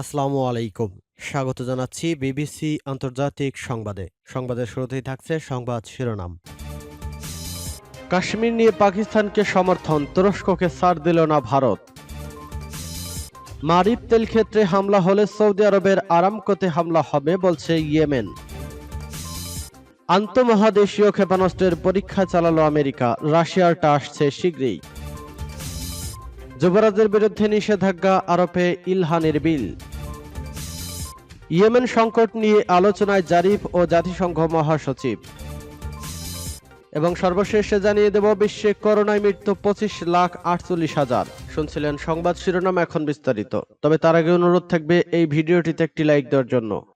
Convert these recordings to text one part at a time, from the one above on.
আসসালামু আলাইকুম। স্বাগত জানাচ্ছি বিবিসি আন্তর্জাতিক সংবাদে। সংবাদের শুরুতেই থাকছে সংবাদ শিরোনাম। কাশ্মীর নিয়ে পাকিস্তানকে সমর্থন, তুরস্ককে ছাড় দিল না ভারত। মারিব তেল ক্ষেত্রে হামলা হলে সৌদি আরবের আরামকোতে হামলা হবে বলছে ইয়েমেন। আন্তঃমহাদেশীয় ক্ষেপণাস্ত্রের পরীক্ষা চালালো আমেরিকা। রাশিয়ারটা আসছে শীঘ্রই। যুবরাজের বিরুদ্ধে নিষেধাজ্ঞা আরোপে ইলহানের বিল। ইয়েমেন সংকট নিয়ে আলোচনায় জারিফ ও জাতিসংঘ মহাসচিব। এবং সর্বশেষে জানিয়ে দেব, বিশ্বে করোনায় মৃত্যু পঁচিশ লাখ আটচল্লিশ হাজার। শুনছিলেন সংবাদ শিরোনাম এখন বিস্তারিত। তবে তার আগে অনুরোধ থাকবে, এই ভিডিওটিতে একটি লাইক দেওয়ার জন্য।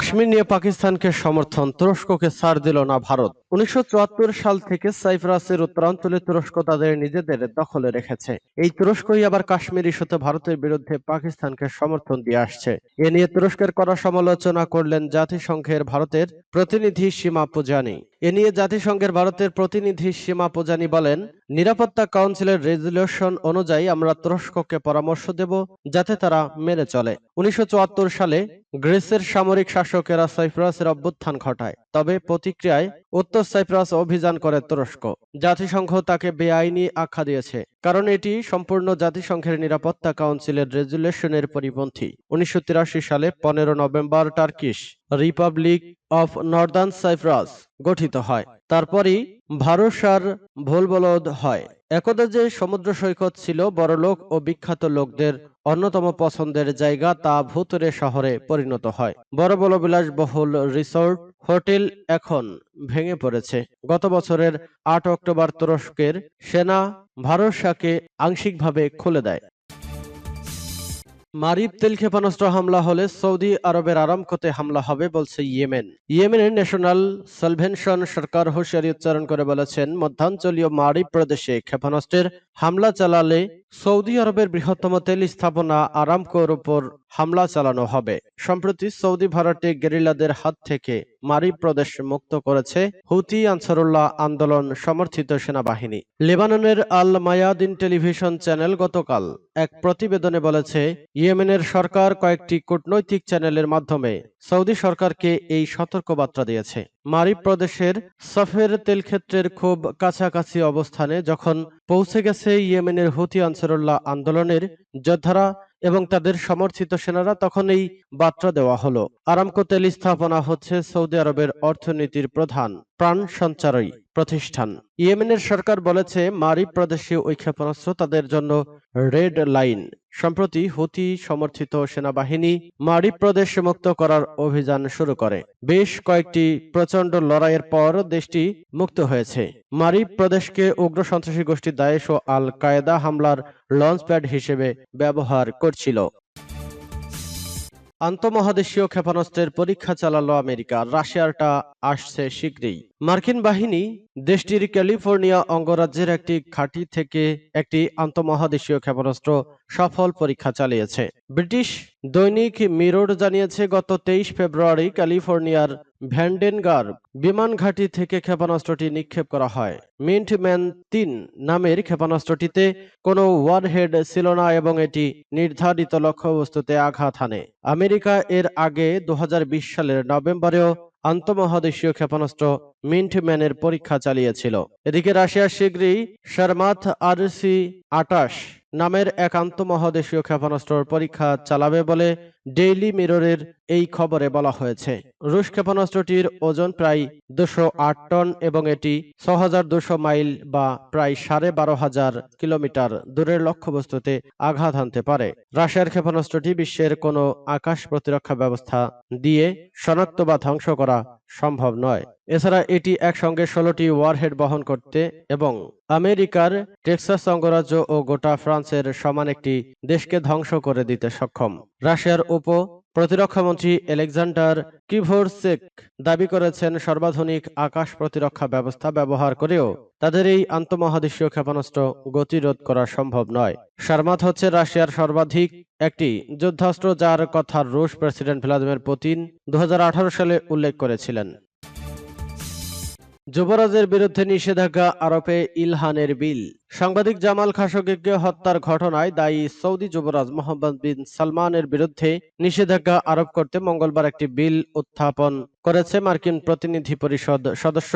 কাশ্মীর নিয়ে পাকিস্তানকে সমর্থন। তুরস্ককে ছাড় দিল না ভারত। উনিশশো সাল থেকে সাইপ্রাসের উত্তরাঞ্চলে তুরস্ক তাদের নিজেদের দখলে রেখেছে। এই তুরস্কই আবার কাশ্মীর ইস্যুতে ভারতের বিরুদ্ধে পাকিস্তানকে সমর্থন দিয়ে আসছে। এ নিয়ে তুরস্কের করা সমালোচনা করলেন জাতিসংঘের ভারতের প্রতিনিধি সীমা পূজানি। এ নিয়ে জাতিসংঘের ভারতের প্রতিনিধি সীমা পূজানি বলেন, নিরাপত্তা কাউন্সিলের রেজলিউশন অনুযায়ী আমরা তুরস্ককে পরামর্শ দেব যাতে তারা মেনে চলে। উনিশশো চুয়াত্তর সালে গ্রিসের সামরিক শাসকেরা সাইপ্রাসের অভ্যুত্থান ঘটায়, তবে প্রতিক্রিয়ায় উত্তর সাইপ্রাস অভিযান করে তুরস্ক। জাতিসংঘ তাকে বেআইনি আখ্যা দিয়েছে, কারণ এটি সম্পূর্ণ জাতিসংঘের নিরাপত্তা কাউন্সিলের রেজুলেশনের পরিপন্থী। উনিশশো তিরাশি সালে পনেরো November Turkish Republic of Northern Cyprus গঠিত হয়, তারপরই ভারসার ভোলবলদ হয়। একদা যে সমুদ্র সৈকত ছিল বড়লোক ও বিখ্যাত লোকদের অন্যতম পছন্দের জায়গা তা ভূতরে শহরে পরিণত হয়। বড় বড় বিলাসবহুল রিসোর্ট, হোটেল এখন ভেঙে পড়েছে। গত বছরের আট অক্টোবর তুরস্কের সেনা ভারসাকে আংশিকভাবে খুলে দেয়। মারিব তেল ক্ষেপণাস্ত্র হামলা হলে সৌদি আরবের আরামকোতে হামলা হবে বলছে ইয়েমেন। ইয়েমেনের ন্যাশনাল সালভেনশন সরকার হুঁশিয়ারি উচ্চারণ করে বলেছেন, মধ্যাঞ্চলীয় মারিব প্রদেশে ক্ষেপণাস্ত্রের হামলা চালালে সৌদি আরবের বৃহত্তম তেল স্থাপনা আরামকোর উপর হামলা চালানো হবে। সম্প্রতি সৌদি ভাড়াটে গেরিলাদের হাত থেকে মারিব প্রদেশ মুক্ত করেছে হুতি আনসারুল্লাহ আন্দোলন সমর্থিত সেনাবাহিনী। লেবাননের আল মায়াদিন টেলিভিশন চ্যানেল গতকাল এক প্রতিবেদনে বলেছে, ইয়েমেনের সরকার কয়েকটি কূটনৈতিক চ্যানেলের মাধ্যমে সৌদি সরকারকে এই সতর্কবার্তা দিয়েছে। মারিব প্রদেশের সফের তেল ক্ষেত্রের খুব কাছাকাছি অবস্থানে যখন পৌঁছে গেছে ইয়েমেনের হুতি আনসারুল্লাহ আন্দোলনের যোদ্ধারা এবং তাদের সমর্থিত সেনারা তখন এই বার্তা দেওয়া হলো। আরামকো তেল স্থাপনা হচ্ছে সৌদি আরবের অর্থনীতির প্রধান। প্রাণ সঞ্চারই প্রতিষ্ঠান। ইয়েমেনের সরকার বলেছে মারিব প্রদেশে ওই ক্ষেপণাস্ত্র তাদের জন্য রেড লাইন। সম্প্রতি হুতি সমর্থিত সেনাবাহিনী মারিব প্রদেশ মুক্ত করার অভিযান শুরু করে। বেশ কয়েকটি প্রচণ্ড লড়াইয়ের পর দেশটি মুক্ত হয়েছে। মারিব প্রদেশকে উগ্র সন্ত্রাসী গোষ্ঠী দায়েশ ও আল কায়েদা হামলার লঞ্চপ্যাড হিসেবে ব্যবহার করছিল। আন্তঃমহাদেশীয় ক্ষেপণাস্ত্রের পরীক্ষা চালালো আমেরিকা। রাশিয়ারটা আসছে শীঘ্রই। মার্কিন বাহিনী দেশটির ক্যালিফোর্নিয়া অঙ্গরাজ্যের একটি ঘাঁটি থেকে একটি আন্তঃমহাদেশীয় ক্ষেপণাস্ত্র সফল পরীক্ষা চালিয়েছে। ব্রিটিশ দৈনিক মিরর জানিয়েছে, গত তেইশ ফেব্রুয়ারি ক্যালিফোর্নিয়ার ভ্যান্ডেনগার বিমান ঘাঁটি থেকে ক্ষেপণাস্ত্রটি নিক্ষেপ করা হয়। মিন্টম্যান তিন নামের ক্ষেপণাস্ত্রটিতে কোনো ওয়ারহেড ছিল না এবং এটি নির্ধারিত লক্ষ্যবস্তুতে আঘাত হানে। আমেরিকা এর আগে দু হাজার বিশ সালের নভেম্বরেও আন্তঃমহাদেশীয় ক্ষেপণাস্ত্র মিন্টম্যানের পরীক্ষা চালিয়েছিল। এদিকে রাশিয়া শীঘ্রই শারমাথ আরসি আটাশ নামের এক আন্তমহাদেশীয় ক্ষেপণাস্ত্র পরীক্ষা চালাবে বলে ডেইলি মিররের এই খবরে বলা হয়েছে, রুশ ক্ষেপণাস্ত্রটির ওজন প্রায় দুশো আট টন এবং এটি ছ মাইল বা প্রায় সাড়ে বারো হাজার কিলোমিটার দূরের লক্ষ্যবস্তুতে আঘাত হানতে পারে। রাশিয়ার ক্ষেপণাস্ত্রটি বিশ্বের কোনো আকাশ প্রতিরক্ষা ব্যবস্থা দিয়ে শনাক্ত বা ধ্বংস করা সম্ভব নয়। এছাড়া এটি একসঙ্গে ষোলোটি ওয়ারহেড বহন করতে এবং আমেরিকার টেক্সাস অঙ্গরাজ্য ও গোটা ফ্রান্সের সমান একটি দেশকে ধ্বংস করে দিতে সক্ষম। রাশিয়ার উপ প্রতিরক্ষামন্ত্রী আলেকজান্ডার কিভোরসেক দাবি করেছেন সর্বাধুনিক আকাশ প্রতিরক্ষা ব্যবস্থা ব্যবহার করেও তাদের এই আন্তঃমহাদেশীয় ক্ষেপণাস্ত্র গতিরোধ করা সম্ভব নয়। সারমাত হচ্ছে রাশিয়ার সর্বাধিক একটি যুদ্ধাস্ত্র যার কথা রুশ প্রেসিডেন্ট ভ্লাদিমির পুতিন দু হাজার আঠারো সালে উল্লেখ করেছিলেন। যুবরাজের বিরুদ্ধে নিষেধাজ্ঞা আরোপে ইলহানের বিল। সাংবাদিক জামাল খাশোগিকে হত্যার ঘটনায় দায়ী সৌদি যুবরাজ মোহাম্মদ বিন সালমানের বিরুদ্ধে নিষেধাজ্ঞা আরোপ করতে মঙ্গলবার একটি বিল উত্থাপন করেছে মার্কিন প্রতিনিধি পরিষদ সদস্য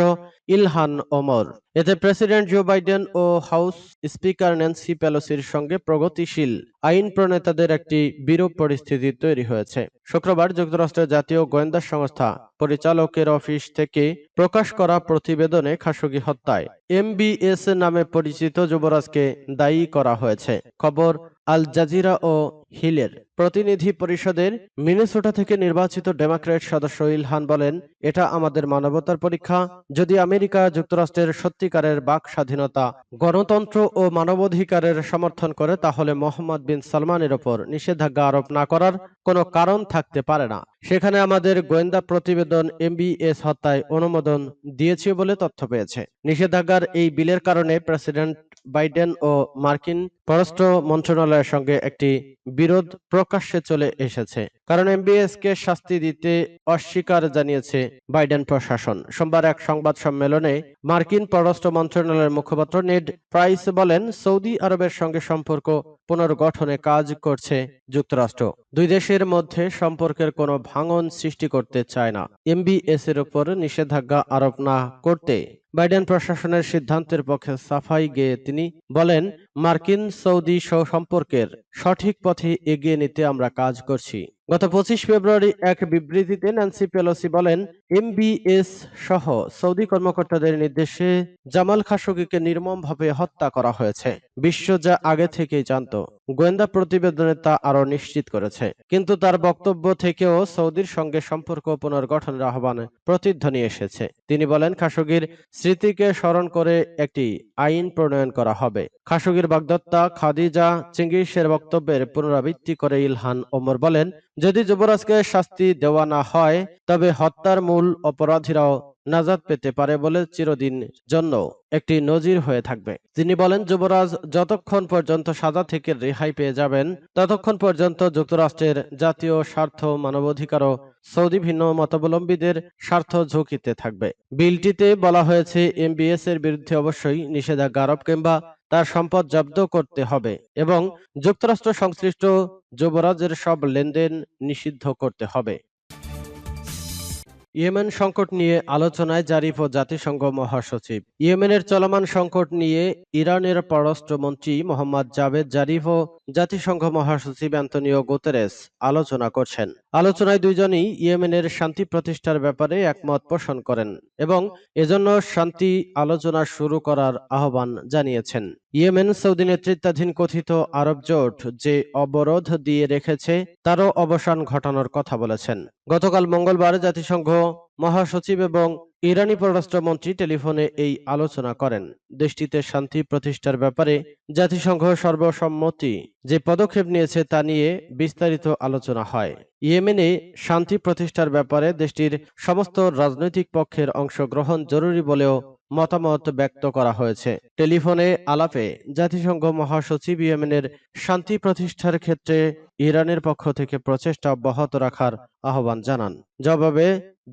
ইলহান ওমর। এতে প্রেসিডেন্ট জো বাইডেন ও হাউস স্পিকার ন্যান্সি পেলোসির সঙ্গে প্রগতিশীল আইন প্রণেতাদের একটি বিরূপ পরিস্থিতি তৈরি হয়েছে। শুক্রবার যুক্তরাষ্ট্রের জাতীয় গোয়েন্দা সংস্থা পরিচালকের অফিস থেকে প্রকাশ করা প্রতিবেদনে খাশোগি হত্যায় এমবিএস নামে পরিচিত যুবরাজকে দায়ী করা হয়েছে। খবর, আল জাজিরা ও হিলের। প্রতিনিধি পরিষদের মিনেসোটা থেকে নির্বাচিত ডেমোক্র্যাট সদস্য ইলহান বলেন, এটা আমাদের মানবতার পরীক্ষা। যদি আমেরিকা যুক্তরাষ্ট্রের সত্যিকারের বাক স্বাধীনতা, গণতন্ত্র ও মানবাধিকারের সমর্থন করে, তাহলে মোহাম্মদ বিন সালমানের ওপর নিষেধাজ্ঞা আরোপ না করার কোনো কারণ থাকতে পারে না। সেখানে আমাদের গোয়েন্দা প্রতিবেদন এমবিএস হত্যায় অনুমোদন দিয়েছে বলে তথ্য পেয়েছে। নিষেধাজ্ঞার এই বিলের কারণে প্রেসিডেন্ট বাইডেন ও মার্কিন পররাষ্ট্র মন্ত্রণালয়ের সঙ্গে একটি বিরোধ প্রকাশ্যে চলে এসেছে। কারণ এমবিএস কে শাস্তি দিতে অস্বীকার জানিয়েছে বাইডেন প্রশাসন। সোমবার এক সংবাদ সম্মেলনে মার্কিন পররাষ্ট্র মন্ত্রণালয়ের মুখপাত্র নেড প্রাইস বলেন, সৌদি আরবের সঙ্গে সম্পর্ক পুনর্গঠনে কাজ করছে যুক্তরাষ্ট্র। দুই দেশের মধ্যে সম্পর্কের কোনো ভাঙন সৃষ্টি করতে চায় না। এমবিএস এর উপর নিষেধাজ্ঞা আরোপ না করতে বাইডেন প্রশাসনের সিদ্ধান্তের পক্ষে সাফাই গেয়ে তিনি বলেন মার্কিন সৌদি সম্পর্কের সঠিক পথে এগিয়ে নিতে আমরা কাজ করছি। গত পঁচিশ ফেব্রুয়ারি এক বিবৃতিতে ন্যান্সি পেলোসি বলেন, এমবিএস সহ সৌদি কর্মকর্তাদের নির্দেশে জামাল খাশোগিকে নির্মমভাবে হত্যা করা হয়েছে। বিশ্ব যা আগে থেকেই জানত। গোয়েন্দা প্রতিবেদনে তা আরও নিশ্চিত করেছে। কিন্তু তার বক্তব্য থেকেও সৌদির সঙ্গে সম্পর্ক পুনর্গঠনের আহ্বানে প্রতিধ্বনি এসেছে। তিনি বলেন, খাশোগির স্মৃতিকে স্মরণ করে একটি আইন প্রণয়ন করা হবে। খাশোগির বাগদত্তা, খাদিজা চিঙ্গিসের বক্তব্যের পুনরাবৃত্তি করে ইলহান ওমর বলেন, যদি যুবরাজকে শাস্তি দেওয়া না হয়, তবে হত্যার মূল অপরাধীরাও নাজাদ পেতে পারে বলে চিরদিন জন্য একটি নজির হয়ে থাকবে। তিনি বলেন, যুবরাজ, যতক্ষণ পর্যন্ত সাজা থেকে রেহাই পেয়ে যাবেন, ততক্ষণ পর্যন্ত যুক্তরাষ্ট্রের জাতীয় স্বার্থ মানবাধিকার ও সৌদি ভিন্ন মতাবলম্বীদের স্বার্থ ঝুঁকিতে থাকবে। বিলটিতে বলা হয়েছে, এমবিএস এর বিরুদ্ধে অবশ্যই নিষেধাজ্ঞা আরোপ কিংবা তার সম্পদ জব্দ করতে হবে এবং যুক্তরাষ্ট্র সংশ্লিষ্ট যুবরাজের সব লেনদেন নিষিদ্ধ করতে হবে। ইয়েমেন সংকট নিয়ে আলোচনায় জারিফ ও জাতিসংঘ মহাসচিব। ইয়েমেনের চলমান সংকট নিয়ে ইরানের পররাষ্ট্রমন্ত্রী মোহাম্মদ জাভেদ জারিফ ও জাতিসংঘ মহাসচিব অ্যান্তনিও গুতেরেস আলোচনা করছেন। আলোচনায় দুইজনই ইয়েমেনের শান্তি প্রতিষ্ঠার ব্যাপারে একমত পোষণ করেন এবং এজন্য শান্তি আলোচনা শুরু করার আহ্বান জানিয়েছেন। ইয়েমেন সৌদি নেতৃত্বাধীন কথিত আরব জোট যে অবরোধ দিয়ে রেখেছে, তারও অবসান ঘটানোর কথা বলেছেন। গতকাল মঙ্গলবার জাতিসংঘ মহাসচিব এবং ইরানি পররাষ্ট্রমন্ত্রী টেলিফোনে এই আলোচনা করেন। দেশটিতে শান্তি প্রতিষ্ঠার ব্যাপারে জাতিসংঘ সর্বসম্মতি যে পদক্ষেপ নিয়েছে তা নিয়ে বিস্তারিত আলোচনা হয়। ইয়েমেনে শান্তি প্রতিষ্ঠার ব্যাপারে দেশটির সমস্ত রাজনৈতিক পক্ষের অংশগ্রহণ জরুরি বলেও মতামত ব্যক্ত করা হয়েছে। টেলিফোনে আলাপে জাতিসংঘ মহাসচিব ইয়েমেনের শান্তি প্রতিষ্ঠার ক্ষেত্রে ইরানের পক্ষ থেকে প্রচেষ্টা অব্যাহত রাখার আহ্বান জানান। জবাবে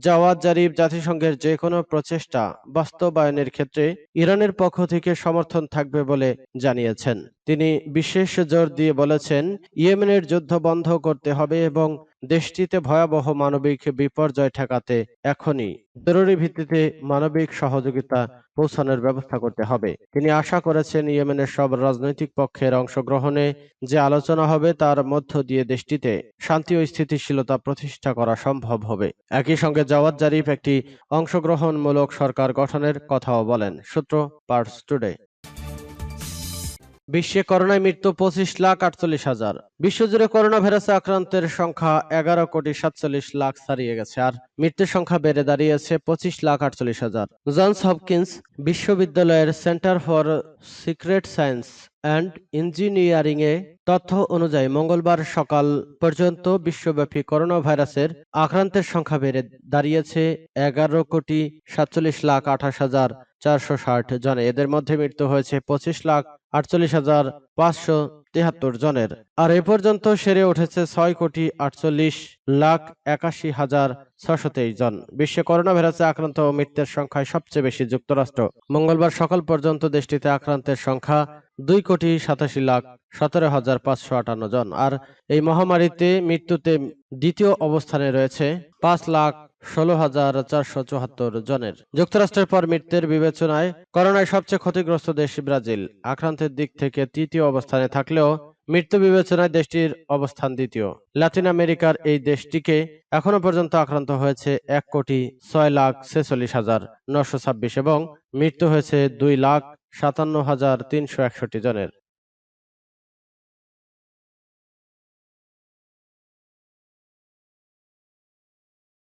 জাওয়াদ জারিফ জাতিসংঘের যে কোনো প্রচেষ্টা বাস্তবায়নের ক্ষেত্রে ইরানের পক্ষ থেকে সমর্থন থাকবে বলে জানিয়েছেন। তিনি বিশেষ জোর দিয়ে বলেছেন, ইয়েমেনের যুদ্ধ বন্ধ করতে হবে এবং দেশটিতে ভয়াবহ মানবিক বিপর্যয় ঠেকাতে এখনই জরুরি ভিত্তিতে মানবিক সহযোগিতা পৌঁছানোর ব্যবস্থা করতে হবে। তিনি আশা করেছেন ইয়েমেনের সব রাজনৈতিক পক্ষের অংশগ্রহণে যে আলোচনা হবে তার মধ্য দিয়ে দেশটিতে শান্তি ও স্থিতিশীলতা প্রতিষ্ঠা করা সম্ভব হবে। একই সঙ্গে জাওয়াদ জারিফ একটি অংশগ্রহণমূলক সরকার গঠনের কথাও বলেন। সূত্র পার্টস টুডে। বিশ্বে করোনায় মৃত্যু পঁচিশ লাখ আটচল্লিশ হাজার। বিশ্বজুড়ে করোনা ভাইরাসে আক্রান্তের সংখ্যা এগারো কোটি সাতচল্লিশ লাখ ছাড়িয়ে গেছে, আর মৃত্যুর সংখ্যা বেড়ে দাঁড়িয়েছে পঁচিশ লাখ আটচল্লিশ হাজার। জনস হপকিন্স বিশ্ববিদ্যালয়ের centre for secret science and engineering এ তথ্য অনুযায়ী মঙ্গলবার সকাল পর্যন্ত বিশ্বব্যাপী করোনা ভাইরাসের আক্রান্তের সংখ্যা বেড়ে দাঁড়িয়েছে এগারো কোটি সাতচল্লিশ লাখ আঠাশ হাজার চারশো ষাট জনে। এদের মধ্যে মৃত্যু হয়েছে পঁচিশ লাখ আটচল্লিশ হাজার পাঁচশো তিয়াত্তর জনের। আর এ পর্যন্ত সেরে উঠেছে ছয় কোটি আটচল্লিশ লাখ একাশি হাজার ছশো তেইশ জন। বিশ্বে করোনা ভাইরাসে আক্রান্ত ও মৃত্যুর সংখ্যায় সবচেয়ে বেশি যুক্তরাষ্ট্র। মঙ্গলবার সকাল পর্যন্ত দেশটিতে আক্রান্তের সংখ্যা দুই কোটি সাতাশি লাখ সতেরো হাজার পাঁচশো আটান্ন জন। আর এই মহামারীতে মৃত্যুতে দ্বিতীয় অবস্থানে রয়েছে পাঁচ লাখ ষোলো হাজার চারশো চুয়াত্তর জনের। যুক্তরাষ্ট্রের পর মৃত্যুর বিবেচনায় করোনায় সবচেয়ে ক্ষতিগ্রস্ত দেশ ব্রাজিল। আক্রান্তের দিক থেকে তৃতীয় অবস্থানে থাকলেও মৃত্যু বিবেচনায় দেশটির অবস্থান দ্বিতীয়। লাতিন আমেরিকার এই দেশটিকে এখনও পর্যন্ত আক্রান্ত হয়েছে এক কোটি ছয় লাখ ছেচল্লিশ হাজার নশো ছাব্বিশ এবং মৃত্যু হয়েছে দুই লাখ সাতান্ন হাজার তিনশো একষট্টি জনের।